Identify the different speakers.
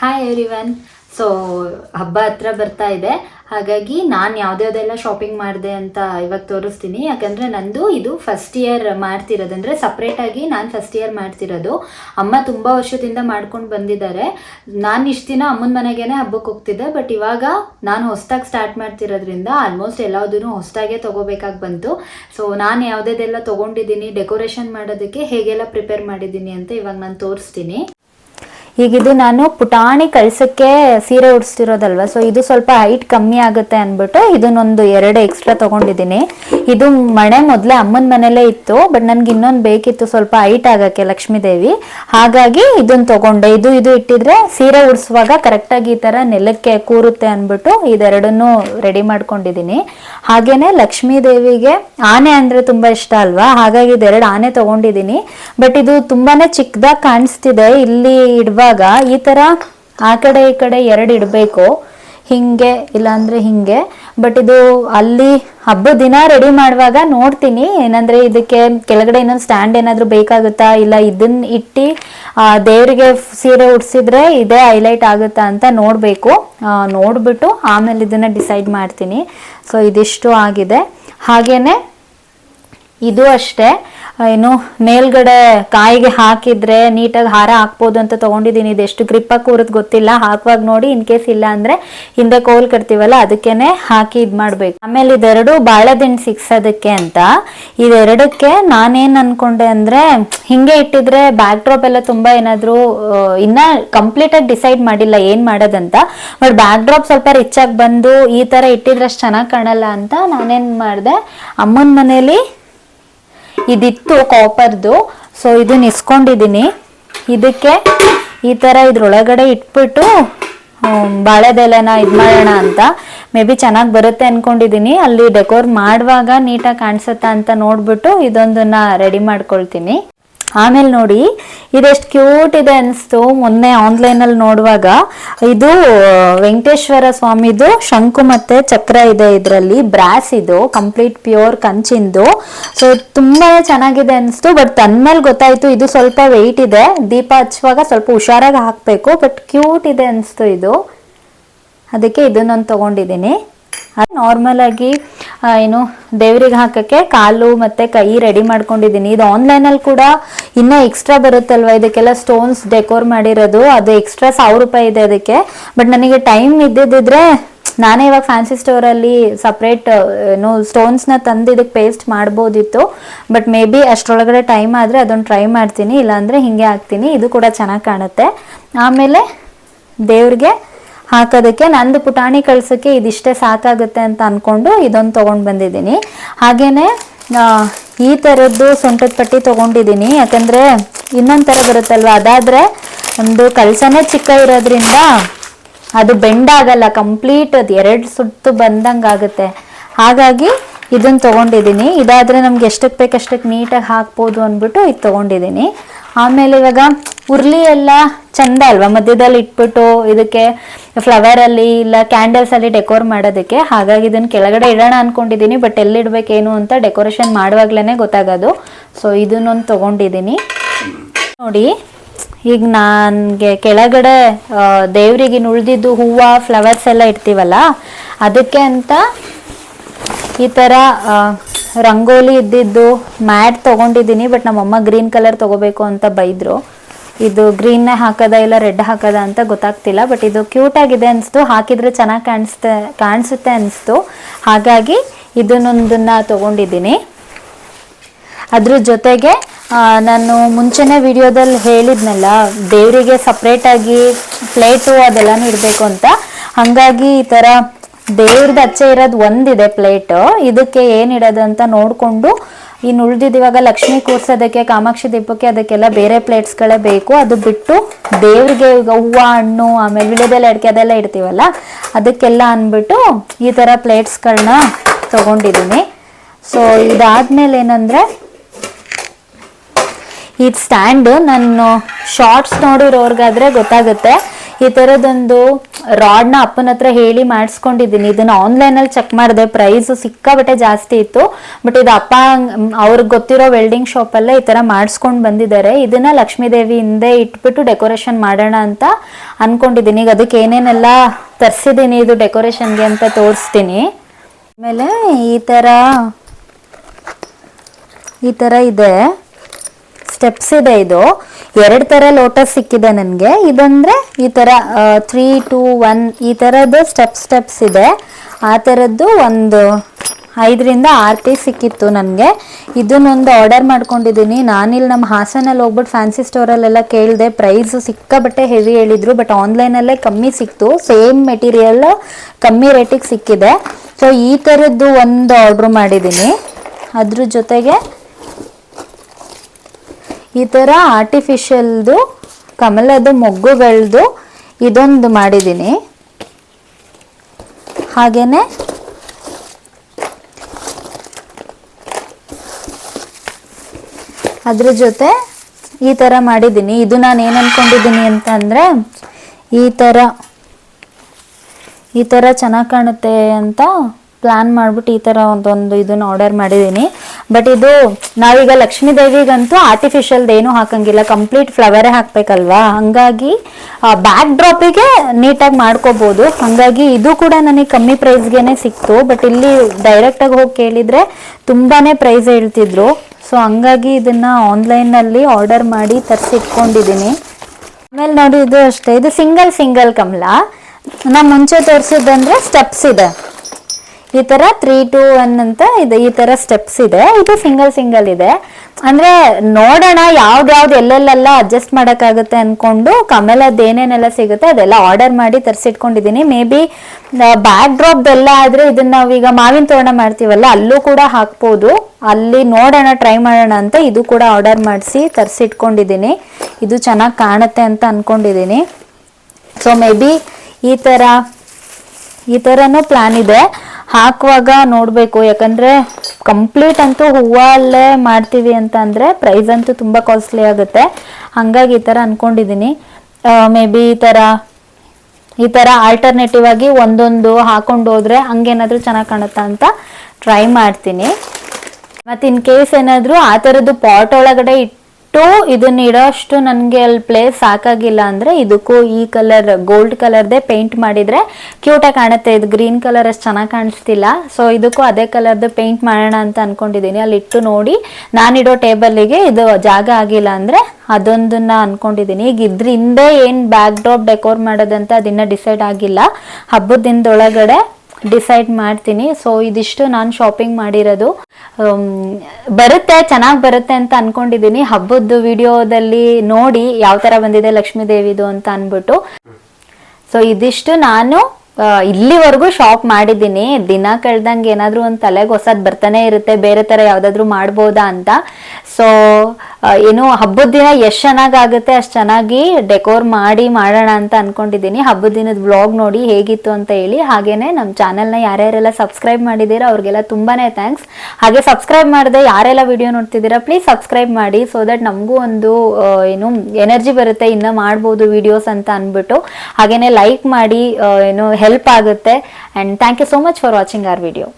Speaker 1: Hi everyone so ಹಬ್ಬ ಹತ್ರ ಬರ್ತಾ ಇದೆ. ಹಾಗಾಗಿ ನಾನು ಯಾವ್ದ್ಯಾವ್ದೆಲ್ಲ ಶಾಪಿಂಗ್ ಮಾಡಿದೆ ಅಂತ ಇವಾಗ ತೋರಿಸ್ತೀನಿ. ಯಾಕಂದರೆ ನಂದು ಇದು ಫಸ್ಟ್ ಇಯರ್ ಮಾಡ್ತಿರೋದು. ಅಂದರೆ ಸಪ್ರೇಟಾಗಿ ನಾನು ಫಸ್ಟ್ ಇಯರ್ ಮಾಡ್ತಿರೋದು. ಅಮ್ಮ ತುಂಬ ವರ್ಷದಿಂದ ಮಾಡ್ಕೊಂಡು ಬಂದಿದ್ದಾರೆ. ನಾನು ಇಷ್ಟು ದಿನ ಅಮ್ಮನ ಮನೆಗೇನೆ ಹಬ್ಬಕ್ಕೆ ಹೋಗ್ತಿದ್ದೆ. ಬಟ್ ಇವಾಗ ನಾನು ಹೊಸ್ದಾಗಿ ಸ್ಟಾರ್ಟ್ ಮಾಡ್ತಿರೋದ್ರಿಂದ ಆಲ್ಮೋಸ್ಟ್ ಎಲ್ಲದೂ ಹೊಸ್ದಾಗೆ ತೊಗೋಬೇಕಾಗಿ ಬಂತು. ಸೊ ನಾನು ಯಾವುದೇದೆಲ್ಲ ತೊಗೊಂಡಿದ್ದೀನಿ ಡೆಕೋರೇಷನ್ ಮಾಡೋದಕ್ಕೆ ಹೇಗೆಲ್ಲ ಪ್ರಿಪೇರ್ ಮಾಡಿದ್ದೀನಿ ಅಂತ ಇವಾಗ ನಾನು ತೋರಿಸ್ತೀನಿ. ಈಗ ಇದು ನಾನು ಪುಟಾಣಿ ಕಳ್ಸಕ್ಕೆ ಸೀರೆ ಉಡಿಸ್ತಿರೋದಲ್ವ? ಸೊ ಇದು ಸ್ವಲ್ಪ ಹೈಟ್ ಕಮ್ಮಿ ಆಗುತ್ತೆ ಅಂದ್ಬಿಟ್ಟು ಇದನ್ನೊಂದು ಎರಡು ಎಕ್ಸ್ಟ್ರಾ ತಗೊಂಡಿದ್ದೀನಿ. ಇದು ಮಣೆ ಮೊದಲೇ ಅಮ್ಮನ ಮನೇಲೇ ಇತ್ತು ಬಟ್ ನನ್ಗೆ ಇನ್ನೊಂದು ಬೇಕಿತ್ತು ಸ್ವಲ್ಪ ಹೈಟ್ ಆಗಕ್ಕೆ ಲಕ್ಷ್ಮೀದೇವಿ. ಹಾಗಾಗಿ ಇದನ್ನ ತಗೊಂಡೆ. ಇದು ಇದು ಇಟ್ಟಿದ್ರೆ ಸೀರೆ ಉಡಿಸುವಾಗ ಕರೆಕ್ಟಾಗಿ ಈ ಥರ ನೆಲಕ್ಕೆ ಕೂರುತ್ತೆ ಅಂದ್ಬಿಟ್ಟು ಇದೆರಡನ್ನೂ ರೆಡಿ ಮಾಡ್ಕೊಂಡಿದ್ದೀನಿ. ಹಾಗೇನೆ ಲಕ್ಷ್ಮೀ ದೇವಿಗೆ ಆನೆ ಅಂದರೆ ತುಂಬ ಇಷ್ಟ ಅಲ್ವಾ? ಹಾಗಾಗಿ ಇದೆರಡು ಆನೆ ತಗೊಂಡಿದ್ದೀನಿ. ಬಟ್ ಇದು ತುಂಬಾನೇ ಚಿಕ್ಕದಾಗಿ ಕಾಣಿಸ್ತಿದೆ. ಇಲ್ಲಿ ಇಡುವಾಗ ಈ ತರ ಆ ಕಡೆ ಈ ಕಡೆ ಎರಡು ಇಡಬೇಕು. ಹಿಂಗೆ, ಇಲ್ಲಾಂದ್ರೆ ಹಿಂಗೆ. ಬಟ್ ಇದು ಅಲ್ಲಿ ಹಬ್ಬ ದಿನ ರೆಡಿ ಮಾಡುವಾಗ ನೋಡ್ತೀನಿ. ಏನಂದ್ರೆ ಇದಕ್ಕೆ ಕೆಳಗಡೆ ಇನ್ನೊಂದು ಸ್ಟ್ಯಾಂಡ್ ಏನಾದರೂ ಬೇಕಾಗುತ್ತಾ? ಇಲ್ಲ ಇದನ್ನ ಇಟ್ಟು ದೇವರಿಗೆ ದೇವ್ರಿಗೆ ಸೀರೆ ಉಡ್ಸಿದ್ರೆ ಇದೇ ಹೈಲೈಟ್ ಆಗುತ್ತಾ ಅಂತ ನೋಡಬೇಕು. ನೋಡ್ಬಿಟ್ಟು ಆಮೇಲೆ ಇದನ್ನ ಡಿಸೈಡ್ ಮಾಡ್ತೀನಿ. ಸೊ ಇದಿಷ್ಟು ಆಗಿದೆ. ಹಾಗೇನೆ, ಇದು ಅಷ್ಟೇ. ಏನು ಮೇಲ್ಗಡೆ ಕಾಯಿಗೆ ಹಾಕಿದ್ರೆ ನೀಟಾಗಿ ಹಾರ ಹಾಕ್ಬೋದು ಅಂತ ತಗೊಂಡಿದ್ದೀನಿ. ಇದು ಎಷ್ಟು ಗ್ರಿಪ್ಪಾಗಿ ಕೂರುತ್ತೆ ಗೊತ್ತಿಲ್ಲ. ಹಾಕುವಾಗ ನೋಡಿ ಇನ್ ಕೇಸ್ ಇಲ್ಲ ಅಂದ್ರೆ ಹಿಂದೆ ಕೋಲ್ ಕಟ್ತೀವಲ್ಲ, ಅದಕ್ಕೇನೆ ಹಾಕಿ ಇದು ಮಾಡ್ಬೇಕು. ಆಮೇಲೆ ಇದೆರಡು ಬಾಳೆದಿಂಡು ಸಿಕ್ಸೋದಕ್ಕೆ ಅಂತ. ಇದೆರಡಕ್ಕೆ ನಾನೇನ್ ಅನ್ಕೊಂಡೆ ಅಂದ್ರೆ, ಹಿಂಗೆ ಇಟ್ಟಿದ್ರೆ ಬ್ಯಾಕ್ ಡ್ರಾಪ್ ಎಲ್ಲ ತುಂಬಾ ಏನಾದ್ರು ಇನ್ನ ಕಂಪ್ಲೀಟ್ ಆಗಿ ಡಿಸೈಡ್ ಮಾಡಿಲ್ಲ ಏನ್ ಮಾಡೋದಂತ. ಬಟ್ ಬ್ಯಾಕ್ ಡ್ರಾಪ್ ಸ್ವಲ್ಪ ರಿಚ್ ಆಗಿ ಬಂದು ಈ ತರ ಇಟ್ಟಿದ್ರೆ ಅಷ್ಟು ಚೆನ್ನಾಗಿ ಕಾಣಲ್ಲ ಅಂತ ನಾನೇನ್ ಮಾಡಿದೆ. ಅಮ್ಮನ ಮನೇಲಿ ಇದಿತ್ತು ಕಾಪರ್ದು ಸೊ ಇದನ್ನ ಇಸ್ಕೊಂಡಿದ್ದೀನಿ ಇದಕ್ಕೆ ಈ ಥರ ಇದ್ರೊಳಗಡೆ ಇಟ್ಬಿಟ್ಟು ಬಾಳೆದೆಲೆನ ಇದು ಮಾಡೋಣ ಅಂತ. ಮೇ ಬಿ ಚೆನ್ನಾಗಿ ಬರುತ್ತೆ ಅಂದ್ಕೊಂಡಿದ್ದೀನಿ ಅಲ್ಲಿ ಡೆಕೋರ್ ಮಾಡುವಾಗ ನೀಟಾಗಿ ಕಾಣಿಸುತ್ತಾ ಅಂತ ನೋಡ್ಬಿಟ್ಟು ಇದೊಂದನ್ನ ರೆಡಿ ಮಾಡ್ಕೊಳ್ತೀನಿ. ಆಮೇಲೆ ನೋಡಿ, ಇದೆಷ್ಟು ಕ್ಯೂಟ್ ಇದೆ ಅನಿಸ್ತು. ಮೊನ್ನೆ ಆನ್ಲೈನಲ್ಲಿ ನೋಡುವಾಗ ಇದು ವೆಂಕಟೇಶ್ವರ ಸ್ವಾಮಿದು ಶಂಕು ಮತ್ತೆ ಚಕ್ರ ಇದೆ ಇದರಲ್ಲಿ. ಬ್ರಾಸ್ ಇದು ಕಂಪ್ಲೀಟ್ ಪ್ಯೂರ್ ಕಂಚಿಂದು. ಸೊ ತುಂಬಾ ಚೆನ್ನಾಗಿದೆ ಅನಿಸ್ತು. ಬಟ್ ತಂದ್ಮೇಲೆ ಗೊತ್ತಾಯ್ತು, ಇದು ಸ್ವಲ್ಪ ವೆಯ್ಟ್ ಇದೆ. ದೀಪ ಹಚ್ಚುವಾಗ ಸ್ವಲ್ಪ ಹುಷಾರಾಗಿ ಹಾಕಬೇಕು. ಬಟ್ ಕ್ಯೂಟ್ ಇದೆ ಅನಿಸ್ತು ಇದು. ಅದಕ್ಕೆ ಇದನ್ನೊಂದು ತಗೊಂಡಿದ್ದೀನಿ. ನಾರ್ಮಲ್ ಆಗಿ ಏನು, ದೇವ್ರಿಗೆ ಹಾಕಕ್ಕೆ ಕಾಲು ಮತ್ತೆ ಕೈ ರೆಡಿ ಮಾಡ್ಕೊಂಡಿದ್ದೀನಿ. ಇದು ಆನ್ಲೈನ್ ಅಲ್ಲಿ ಕೂಡ ಇನ್ನ ಎಕ್ಸ್ಟ್ರಾ ಬರುತ್ತಲ್ವಾ? ಇದಕ್ಕೆಲ್ಲ ಸ್ಟೋನ್ಸ್ ಡೆಕೋರ್ ಮಾಡಿರೋದು, ಅದು ಎಕ್ಸ್ಟ್ರಾ ಸಾವಿರ ರೂಪಾಯಿ ಇದೆ ಅದಕ್ಕೆ. ಬಟ್ ನನಗೆ ಟೈಮ್ ಇದ್ದಿದ್ರೆ ನಾನೇ ಇವಾಗ ಫ್ಯಾನ್ಸಿ ಸ್ಟೋರಲ್ಲಿ ಸಪ್ರೇಟ್ ಏನು ಸ್ಟೋನ್ಸ್ನ ತಂದು ಇದಕ್ಕೆ ಪೇಸ್ಟ್ ಮಾಡ್ಬೋದಿತ್ತು. ಬಟ್ ಮೇ ಬಿ ಅಷ್ಟರೊಳಗಡೆ ಟೈಮ್ ಆದ್ರೆ ಅದೊಂದು ಟ್ರೈ ಮಾಡ್ತೀನಿ. ಇಲ್ಲಾಂದ್ರೆ ಹಿಂಗೆ ಹಾಕ್ತೀನಿ. ಇದು ಕೂಡ ಚೆನ್ನಾಗಿ ಕಾಣುತ್ತೆ. ಆಮೇಲೆ ದೇವ್ರಿಗೆ ಹಾಕೋದಕ್ಕೆ ನಂದು ಪುಟಾಣಿ ಕಳ್ಸೋಕ್ಕೆ ಇದಿಷ್ಟೇ ಸಾಕಾಗುತ್ತೆ ಅಂತ ಅಂದ್ಕೊಂಡು ಇದೊಂದು ತೊಗೊಂಡು ಬಂದಿದ್ದೀನಿ. ಹಾಗೇ ಈ ಥರದ್ದು ಸೊಂಟದ ಪಟ್ಟಿ ತೊಗೊಂಡಿದ್ದೀನಿ. ಯಾಕಂದರೆ ಇನ್ನೊಂದು ಥರ ಬರುತ್ತಲ್ವ? ಅದಾದರೆ ಒಂದು ಕಳಸನೇ ಚಿಕ್ಕ ಇರೋದ್ರಿಂದ ಅದು ಬೆಂಡ್ ಆಗಲ್ಲ. ಕಂಪ್ಲೀಟ್ ಅದು ಎರಡು ಸುತ್ತು ಬಂದಂಗೆ ಆಗುತ್ತೆ ಹಾಗಾಗಿ ಇದನ್ನು ತಗೊಂಡಿದ್ದೀನಿ ಇದಾದರೆ ನಮ್ಗೆ ಎಷ್ಟಕ್ಕೆ ಬೇಕು ಅಷ್ಟಕ್ಕೆ ನೀಟಾಗಿ ಹಾಕ್ಬೋದು ಅಂದ್ಬಿಟ್ಟು ಇದು ತಗೊಂಡಿದ್ದೀನಿ ಆಮೇಲೆ ಇವಾಗ ಉರ್ಲಿ ಎಲ್ಲ ಚಂದ ಅಲ್ವಾ? ಮಧ್ಯದಲ್ಲಿ ಇಟ್ಬಿಟ್ಟು ಇದಕ್ಕೆ ಫ್ಲವರ್ ಅಲ್ಲಿ ಇಲ್ಲ ಕ್ಯಾಂಡಲ್ಸ್ ಅಲ್ಲಿ ಡೆಕೋರ್ ಮಾಡೋದಕ್ಕೆ. ಹಾಗಾಗಿ ಇದನ್ನ ಕೆಳಗಡೆ ಇಡೋಣ ಅನ್ಕೊಂಡಿದ್ದೀನಿ ಬಟ್ ಎಲ್ಲಿಡ್ಬೇಕೇನು ಅಂತ ಡೆಕೋರೇಷನ್ ಮಾಡುವಾಗ್ಲೇ ಗೊತ್ತಾಗೋದು. ಸೊ ಇದನ್ನೊಂದು ತಗೊಂಡಿದ್ದೀನಿ ನೋಡಿ, ಈಗ ನನಗೆ ಕೆಳಗಡೆ ದೇವರಿಗೆ ಉಳಿದಿದ್ದು ಹೂವು ಫ್ಲವರ್ಸ್ ಎಲ್ಲ ಇಡ್ತೀವಲ್ಲ, ಅದಕ್ಕೆ ಅಂತ ಈ ಥರ ರಂಗೋಲಿ ಇದ್ದಿದ್ದು ಮ್ಯಾಟ್ ತೊಗೊಂಡಿದ್ದೀನಿ, ಬಟ್ ನಮ್ಮಮ್ಮ ಗ್ರೀನ್ ಕಲರ್ ತೊಗೋಬೇಕು ಅಂತ ಬೈದರು. ಇದು ಗ್ರೀನ್ನೇ ಹಾಕದ ಇಲ್ಲ ರೆಡ್ ಹಾಕದ ಅಂತ ಗೊತ್ತಾಗ್ತಿಲ್ಲ, ಬಟ್ ಇದು ಕ್ಯೂಟ್ ಆಗಿದೆ ಅನಿಸ್ತು, ಹಾಕಿದ್ರೆ ಚೆನ್ನಾಗಿ ಕಾಣಿಸ್ತೆ, ಕಾಣಿಸುತ್ತೆ ಅನಿಸ್ತು. ಹಾಗಾಗಿ ಇದನ್ನೊಂದನ್ನ ತೊಗೊಂಡಿದ್ದೀನಿ. ಅದ್ರ ಜೊತೆಗೆ ನಾನು ಮುಂಚೆನೇ ವಿಡಿಯೋದಲ್ಲಿ ಹೇಳಿದ್ನಲ್ಲ, ದೇವರಿಗೆ ಸಪ್ರೇಟಾಗಿ ಪ್ಲೇಟು ಅದೆಲ್ಲನೂ ಇಡಬೇಕು ಅಂತ. ಹಾಗಾಗಿ ಈ ಥರ ದೇವ್ರದ್ದು ಅಚ್ಚೆ ಇರೋದು ಒಂದಿದೆ ಪ್ಲೇಟು. ಇದಕ್ಕೆ ಏನಿಡೋದು ಅಂತ ನೋಡಿಕೊಂಡು ಇನ್ನು ಉಳ್ದಿದ್ದು ಇವಾಗ ಲಕ್ಷ್ಮಿ ಕೂರ್ಸೋದಕ್ಕೆ, ಕಾಮಾಕ್ಷಿ ದೀಪಕ್ಕೆ ಅದಕ್ಕೆಲ್ಲ ಬೇರೆ ಪ್ಲೇಟ್ಸ್ಗಳೇ ಬೇಕು. ಅದು ಬಿಟ್ಟು ದೇವ್ರಿಗೆ ಈಗ ಹೂವು, ಹಣ್ಣು, ಆಮೇಲೆ ವಿಳೆದೆಲ್ಲ ಅಡಿಕೆ ಅದೆಲ್ಲ ಇಡ್ತೀವಲ್ಲ, ಅದಕ್ಕೆಲ್ಲ ಅಂದ್ಬಿಟ್ಟು ಈ ಥರ ಪ್ಲೇಟ್ಸ್ಗಳನ್ನ ತೊಗೊಂಡಿದ್ದೀನಿ. ಸೊ ಇದಾದ್ಮೇಲೆ ಏನಂದರೆ, ಈ ಸ್ಟ್ಯಾಂಡು ನಾನು ಶಾರ್ಟ್ಸ್ ನೋಡಿರೋರ್ಗಾದ್ರೆ ಗೊತ್ತಾಗುತ್ತೆ. ಈ ಥರದೊಂದು ರಾಡ್ನ ಅಪ್ಪನ ಹತ್ರ ಹೇಳಿ ಮಾಡಿಸ್ಕೊಂಡಿದ್ದೀನಿ. ಇದನ್ನ ಆನ್ಲೈನಲ್ಲಿ ಚೆಕ್ ಮಾಡಿದೆ. ಪ್ರೈಸು ಸಿಕ್ಕಾಬಟ್ಟೆ ಜಾಸ್ತಿ ಇತ್ತು. ಬಟ್ ಇದು ಅಪ್ಪ ಅವ್ರಿಗೆ ಗೊತ್ತಿರೋ ವೆಲ್ಡಿಂಗ್ ಶಾಪಲ್ಲೇ ಈ ಥರ ಮಾಡಿಸ್ಕೊಂಡು ಬಂದಿದ್ದಾರೆ. ಇದನ್ನ ಲಕ್ಷ್ಮೀದೇವಿ ಹಿಂದೆ ಇಟ್ಬಿಟ್ಟು ಡೆಕೋರೇಷನ್ ಮಾಡೋಣ ಅಂತ ಅನ್ಕೊಂಡಿದ್ದೀನಿ. ಈಗ ಅದಕ್ಕೆ ಏನೇನೆಲ್ಲ ತರಿಸಿದ್ದೀನಿ ಇದು ಡೆಕೋರೇಷನ್ಗೆ ಅಂತ ತೋರಿಸ್ತೀನಿ. ಆಮೇಲೆ ಈ ಥರ ಈ ಥರ ಇದೆ. ಸ್ಟೆಪ್ಸ್ ಇದೆ ಇದು. ಎರಡು ಥರ ಲೋಟಸ್ ಸಿಕ್ಕಿದೆ ನನಗೆ. ಇದಂದ್ರೆ ಈ ಥರ ತ್ರೀ ಟೂ ಒನ್ ಈ ಥರದ್ದು ಸ್ಟೆಪ್ ಸ್ಟೆಪ್ಸ್ ಇದೆ. ಆ ಥರದ್ದು ಒಂದು ಐದರಿಂದ ಆರು ಪೀಸ್ ಸಿಕ್ಕಿತ್ತು ನನಗೆ. ಇದನ್ನೊಂದು ಆರ್ಡರ್ ಮಾಡ್ಕೊಂಡಿದ್ದೀನಿ ನಾನಿಲ್ಲಿ ನಮ್ಮ ಹಾಸನಲ್ಲಿ ಹೋಗ್ಬಿಟ್ಟು ಫ್ಯಾನ್ಸಿ ಸ್ಟೋರಲ್ಲೆಲ್ಲ ಕೇಳಿದೆ ಪ್ರೈಸು ಸಿಕ್ಕಾಬಟ್ಟೆ ಹೆವಿ ಹೇಳಿದ್ರು ಬಟ್ ಆನ್ಲೈನಲ್ಲೇ ಕಮ್ಮಿ ಸಿಕ್ತು. ಸೇಮ್ ಮೆಟೀರಿಯಲ್ ಕಮ್ಮಿ ರೇಟಿಗೆ ಸಿಕ್ಕಿದೆ. ಸೊ ಈ ಥರದ್ದು ಒಂದು ಆರ್ಡ್ರ್ ಮಾಡಿದ್ದೀನಿ ಅದ್ರ ಜೊತೆಗೆ ಈ ಥರ ಆರ್ಟಿಫಿಷಿಯಲ್ದು ಕಮಲದ, ಮೊಗ್ಗುಗಳದು ಇದೊಂದು ಮಾಡಿದ್ದೀನಿ. ಹಾಗೇನೆ ಅದ್ರ ಜೊತೆ ಈ ಥರ ಮಾಡಿದ್ದೀನಿ. ಇದು ನಾನು ಏನು ಅನ್ಕೊಂಡಿದ್ದೀನಿ ಅಂತ ಅಂದರೆ ಈ ಥರ ಈ ಥರ ಚೆನ್ನಾಗಿ ಕಾಣುತ್ತೆ ಅಂತ ಪ್ಲಾನ್ ಮಾಡ್ಬಿಟ್ಟು ಈ ಥರ ಒಂದೊಂದು ಇದನ್ನ ಆರ್ಡರ್ ಮಾಡಿದ್ದೀನಿ. ಬಟ್ ಇದು ನಾವೀಗ ಲಕ್ಷ್ಮೀ ದೇವಿಗಂತೂ ಆರ್ಟಿಫಿಷಿಯಲ್ ಏನು ಹಾಕಂಗಿಲ್ಲ. ಕಂಪ್ಲೀಟ್ ಫ್ಲವರೇ ಹಾಕ್ಬೇಕಲ್ವಾ? ಹಂಗಾಗಿ ಬ್ಯಾಕ್ ಡ್ರಾಪಿಗೆ ನೀಟಾಗಿ ಮಾಡ್ಕೋಬಹುದು ಹಾಗಾಗಿ ಇದು ಕೂಡ ನನಗೆ ಕಮ್ಮಿ ಪ್ರೈಸ್ಗೆನೆ ಸಿಕ್ತು. ಬಟ್ ಇಲ್ಲಿ ಡೈರೆಕ್ಟ್ ಆಗಿ ಹೋಗಿ ಕೇಳಿದ್ರೆ ತುಂಬಾನೇ ಪ್ರೈಸ್ ಹೇಳ್ತಿದ್ರು. ಸೊ ಹಂಗಾಗಿ ಇದನ್ನ ಆನ್ಲೈನ್ನಲ್ಲಿ ಆರ್ಡರ್ ಮಾಡಿ ತರಿಸಿಟ್ಕೊಂಡಿದ್ದೀನಿ ಆಮೇಲೆ ನೋಡಿ ಇದು ಅಷ್ಟೇ. ಇದು ಸಿಂಗಲ್ ಸಿಂಗಲ್ ಕಮಲ. ನಾ ಮುಂಚೆ ತೋರಿಸಿದಂದ್ರೆ ಸ್ಟೆಪ್ಸ್ ಇದೆ. ಈ ತರ ತ್ರೀ ಟು ಒನ್ ಅಂತ ಇದೆ. ಈ ತರ ಸ್ಟೆಪ್ಸ್ ಇದೆ. ಇದು ಸಿಂಗಲ್ ಸಿಂಗಲ್ ಇದೆ. ಅಂದ್ರೆ ನೋಡೋಣ ಯಾವ್ದು ಎಲ್ಲೆಲ್ಲೆಲ್ಲ ಅಡ್ಜಸ್ಟ್ ಮಾಡೋಕ್ಕಾಗುತ್ತೆ ಅನ್ಕೊಂಡು ಕಮಲದ್ದು ಏನೇನೆಲ್ಲ ಸಿಗುತ್ತೆ ಅದೆಲ್ಲ ಆರ್ಡರ್ ಮಾಡಿ ತರಿಸಿಟ್ಕೊಂಡಿದ್ದೀನಿ ಮೇ ಬಿ ಬ್ಯಾಕ್ ಡ್ರಾಪ್ ಎಲ್ಲ ಆದ್ರೆ ಇದನ್ನ ನಾವೀಗ ಮಾವಿನ ತೋರಣ ಮಾಡ್ತೀವಲ್ಲ, ಅಲ್ಲೂ ಕೂಡ ಹಾಕ್ಬೋದು. ಅಲ್ಲಿ ನೋಡೋಣ ಟ್ರೈ ಮಾಡೋಣ ಅಂತ ಇದು ಕೂಡ ಆರ್ಡರ್ ಮಾಡಿಸಿ ತರಿಸಿಟ್ಕೊಂಡಿದ್ದೀನಿ ಇದು ಚೆನ್ನಾಗಿ ಕಾಣುತ್ತೆ ಅಂತ ಅನ್ಕೊಂಡಿದ್ದೀನಿ ಸೊ ಮೇ ಬಿ ಈ ಥರ ಈ ಥರನೂ ಪ್ಲಾನ್ ಇದೆ. ಹಾಕುವಾಗ ನೋಡಬೇಕು. ಯಾಕಂದರೆ ಕಂಪ್ಲೀಟ್ ಅಂತೂ ಹೂವಲ್ಲೇ ಮಾಡ್ತೀವಿ ಅಂತ ಅಂದರೆ ಪ್ರೈಸ್ ಅಂತೂ ತುಂಬ ಕಾಸ್ಟ್ಲಿ ಆಗುತ್ತೆ. ಹಾಗಾಗಿ ಈ ಥರ ಅಂದ್ಕೊಂಡಿದ್ದೀನಿ ಮೇ ಬಿ ಈ ಥರ ಈ ಥರ ಆಲ್ಟರ್ನೇಟಿವ್ ಆಗಿ ಒಂದೊಂದು ಹಾಕೊಂಡು ಹೋದರೆ ಹಂಗೇನಾದರೂ ಚೆನ್ನಾಗಿ ಕಾಣುತ್ತಾ ಅಂತ ಟ್ರೈ ಮಾಡ್ತೀನಿ. ಮತ್ತು ಇನ್ ಕೇಸ್ ಏನಾದರೂ ಆ ಥರದ್ದು ಪಾಟ್ ಒಳಗಡೆ ಇಟ್ಟು ಇದನ್ನ ಇಡೋಷ್ಟು ನನಗೆ ಅಲ್ಲಿ ಪ್ಲೇಸ್ ಸಾಕಾಗಿಲ್ಲ ಅಂದರೆ ಇದಕ್ಕೂ ಈ ಕಲರ್ ಗೋಲ್ಡ್ ಕಲರ್ದೇ ಪೇಂಟ್ ಮಾಡಿದರೆ ಕ್ಯೂಟಾಗಿ ಕಾಣುತ್ತೆ. ಇದು ಗ್ರೀನ್ ಕಲರ್ ಅಷ್ಟು ಚೆನ್ನಾಗಿ ಕಾಣಿಸ್ತಿಲ್ಲ. ಸೊ ಇದಕ್ಕೂ ಅದೇ ಕಲರ್ದು ಪೇಂಟ್ ಮಾಡೋಣ ಅಂತ ಅನ್ಕೊಂಡಿದ್ದೀನಿ ಅಲ್ಲಿ ಇಟ್ಟು ನೋಡಿ ನಾನಿಡೋ ಟೇಬಲಿಗೆ ಇದು ಜಾಗ ಆಗಿಲ್ಲ ಅಂದರೆ ಅದೊಂದನ್ನ ಅನ್ಕೊಂಡಿದ್ದೀನಿ ಈಗ ಇದ್ರ ಹಿಂದೆ ಏನು ಬ್ಯಾಕ್ ಡ್ರಾಪ್ ಡೆಕೋರ್ ಮಾಡೋದಂತ ಅದನ್ನ ಡಿಸೈಡ್ ಆಗಿಲ್ಲ. ಹಬ್ಬದ ದಿನದೊಳಗಡೆ ಡಿಸೈಡ್ ಮಾಡ್ತೀನಿ. ಸೊ ಇದಿಷ್ಟು ನಾನು ಶಾಪಿಂಗ್ ಮಾಡಿರೋದು. ಬರುತ್ತೆ, ಚೆನ್ನಾಗಿ ಬರುತ್ತೆ ಅಂತ ಅನ್ಕೊಂಡಿದ್ದೀನಿ ಹಬ್ಬದ ವಿಡಿಯೋದಲ್ಲಿ ನೋಡಿ ಯಾವ ಥರ ಬಂದಿದೆ ಲಕ್ಷ್ಮೀ ದೇವಿದು ಅಂತ ಅಂದ್ಬಿಟ್ಟು ಸೊ ಇದಿಷ್ಟು ನಾನು ಇಲ್ಲಿವರೆಗೂ ಶಾಪ್ ಮಾಡಿದ್ದೀನಿ. ದಿನ ಕಳ್ದಂಗೆ ಏನಾದರೂ ಒಂದು ತಲೆಗೆ ಹೊಸದು ಬರ್ತಾನೆ ಇರುತ್ತೆ. ಬೇರೆ ಥರ ಯಾವುದಾದ್ರೂ ಮಾಡ್ಬೋದಾ ಅಂತ. ಸೊ ಏನು ಹಬ್ಬದ ದಿನ ಎಷ್ಟು ಚೆನ್ನಾಗಾಗುತ್ತೆ, ಅಷ್ಟು ಚೆನ್ನಾಗಿ ಡೆಕೋರ್ ಮಾಡಿ ಮಾಡೋಣ ಅಂತ ಅನ್ಕೊಂಡಿದ್ದೀನಿ. ಹಬ್ಬದ ದಿನದ ವ್ಲಾಗ್ ನೋಡಿ ಹೇಗಿತ್ತು ಅಂತ ಹೇಳಿ. ಹಾಗೇನೆ ನಮ್ಮ ಚಾನಲ್ನ ಯಾರ್ಯಾರೆಲ್ಲ ಸಬ್ಸ್ಕ್ರೈಬ್ ಮಾಡಿದ್ದೀರಾ ಅವ್ರಿಗೆಲ್ಲ ತುಂಬಾನೇ ಥ್ಯಾಂಕ್ಸ್ ಹಾಗೆ ಸಬ್ಸ್ಕ್ರೈಬ್ ಮಾಡಿದೆ ಯಾರೆಲ್ಲ ವಿಡಿಯೋ ನೋಡ್ತಿದ್ದೀರಾ ಪ್ಲೀಸ್ ಸಬ್ಸ್ಕ್ರೈಬ್ ಮಾಡಿ ಸೊ ದಟ್ ನಮಗೂ ಒಂದು ಏನು ಎನರ್ಜಿ ಬರುತ್ತೆ, ಇನ್ನೂ ಮಾಡ್ಬೋದು ವಿಡಿಯೋಸ್ ಅಂತ ಅಂದ್ಬಿಟ್ಟು ಹಾಗೇನೆ ಲೈಕ್ ಮಾಡಿ ಏನು ಹೆಲ್ಪ್ ಆಗುತ್ತೆ. And thank you so much for watching our video